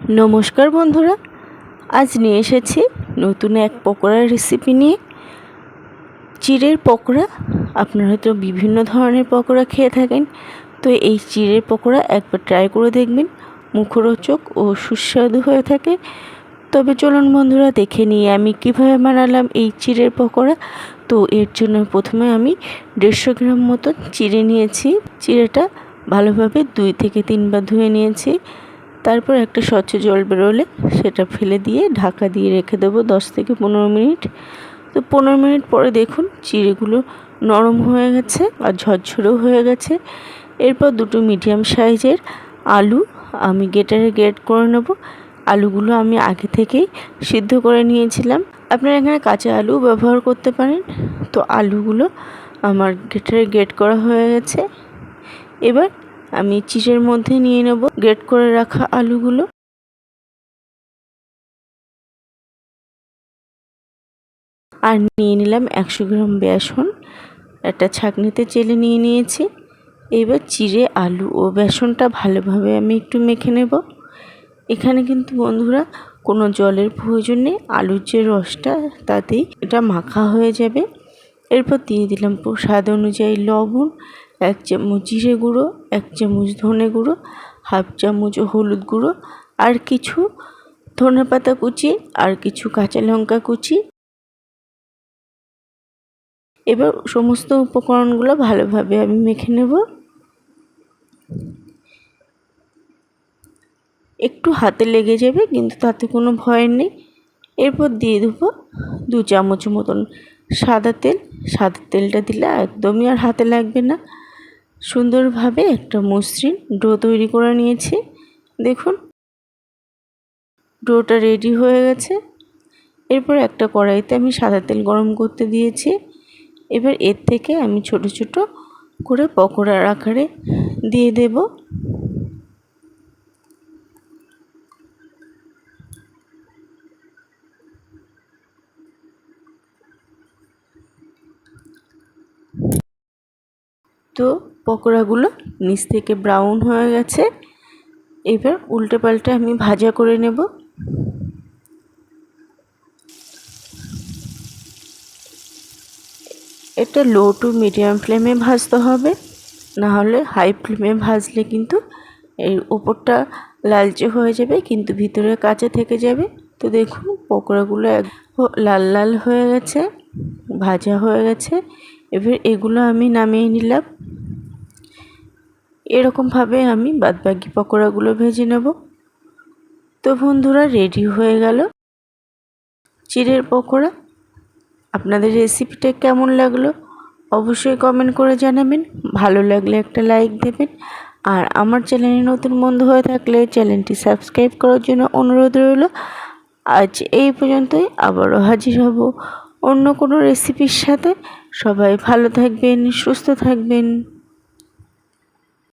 নমস্কার বন্ধুরা, আজ নিয়ে এসেছি নতুন এক পকোড়ার রেসিপি নিয়ে। চিড়ের পকোড়া, আপনারা হয়তো বিভিন্ন ধরনের পকোড়া খেয়ে থাকেন, তো এই চিড়ের পকোড়া একবার ট্রাই করে দেখবেন, মুখরোচক ও সুস্বাদু হয়ে থাকে। তবে চলুন বন্ধুরা, দেখে নিয়ে আমি কীভাবে বানালাম এই চিড়ের পকোড়া। তো এর জন্য প্রথমে আমি দেড়শো গ্রাম মতো চিড়ে নিয়েছি। চিড়েটা ভালোভাবে দুই থেকে তিনবার ধুয়ে নিয়েছি। তারপর একটা স্বচ্ছ জল বেরোলে সেটা ফেলে দিয়ে ঢাকা দিয়ে রেখে দেবো দশ থেকে পনেরো মিনিট। তো পনেরো মিনিট পরে দেখুন চিড়েগুলো নরম হয়ে গেছে আর ঝরঝরেও হয়ে গেছে। এরপর দুটো মিডিয়াম সাইজের আলু আমি গেটারে গ্রেট করে নেব। আলুগুলো আমি আগে থেকেই সিদ্ধ করে নিয়েছিলাম। আপনারা এখানে কাঁচা আলু ব্যবহার করতে পারেন। তো আলুগুলো আমার গেটারে গ্রেট করা হয়ে গেছে। এবার আমি চিজের মধ্যে নিয়ে নেব। গ্রেট করে রাখা আলুগুলো। আর নিয়ে নিলাম একশো গ্রাম বেসন। একটা ছাঁকনিতে চেলে নিয়ে নিয়েছি। এবার চিড়ে আলু ও বেসনটা ভালোভাবে আমি একটু মেখে নেব। এখানে কিন্তু বন্ধুরা কোনো জলের প্রয়োজন নেই। আলুর যে রসটা, তাতেই এটা মাখা হয়ে যাবে। এরপর দিয়ে দিলাম স্বাদ অনুযায়ী লবণ। এক চামচ জিরে গুঁড়ো, এক চামচ ধনে গুঁড়ো, হাফ চামচ হলুদ গুঁড়ো, আর কিছু ধনে পাতা কুচি, আর কিছু কাঁচা লঙ্কা কুচি। এবার সমস্ত উপকরণগুলো ভালোভাবে আমি মেখে নেব। একটু হাতে লেগে যাবে, কিন্তু তাতে কোনো ভয় নেই। এরপর দিয়ে দেবো দু চামচ মতন সাদা তেল। সাদা তেলটা দিলে একদমই আর হাতে লাগবে না। সুন্দরভাবে একটা মসৃণ ডো তৈরি করে নিয়েছি। দেখুন। ডোটা রেডি হয়ে গেছে। এরপর একটা কড়াইতে আমি সাদা তেল গরম করতে দিয়েছি। এবার এর থেকে আমি ছোট ছোট করে পকোড়ার আকারে দিয়ে দেব। তো পকোড়াগুলো নিচ থেকে ব্রাউন হয়ে গেছে। এবার উল্টে পাল্টে আমি ভাজা করে নেব। এটা লো টু মিডিয়াম ফ্লেমে ভাজতে হবে। না হলে হাই ফ্লেমে ভাজলে কিন্তু এর উপরটা লালচে হয়ে যাবে, কিন্তু ভিতরে কাঁচা থেকে যাবে। তো দেখুন, পকোড়াগুলো এক লাল লাল হয়ে গেছে, ভাজা হয়ে গেছে। এবার এগুলো আমি নামিয়ে নিলাম। এরকমভাবে আমি বাদবাকি পকোড়াগুলো ভেজে নেব। তো বন্ধুরা রেডি হয়ে গেল চিড়ের পকোড়া। আপনাদের রেসিপিটা কেমন লাগল অবশ্যই কমেন্ট করে জানাবেন। ভালো লাগলে একটা লাইক দেবেন। আর আমার চ্যানেলে নতুন বন্ধু হয়ে থাকলে চ্যানেলটি সাবস্ক্রাইব করার জন্য অনুরোধ রইল। আজ এই পর্যন্তই, আবারও হাজির হব অন্য কোনো রেসিপির সাথে। সবাই ভালো থাকবেন, সুস্থ থাকবেন।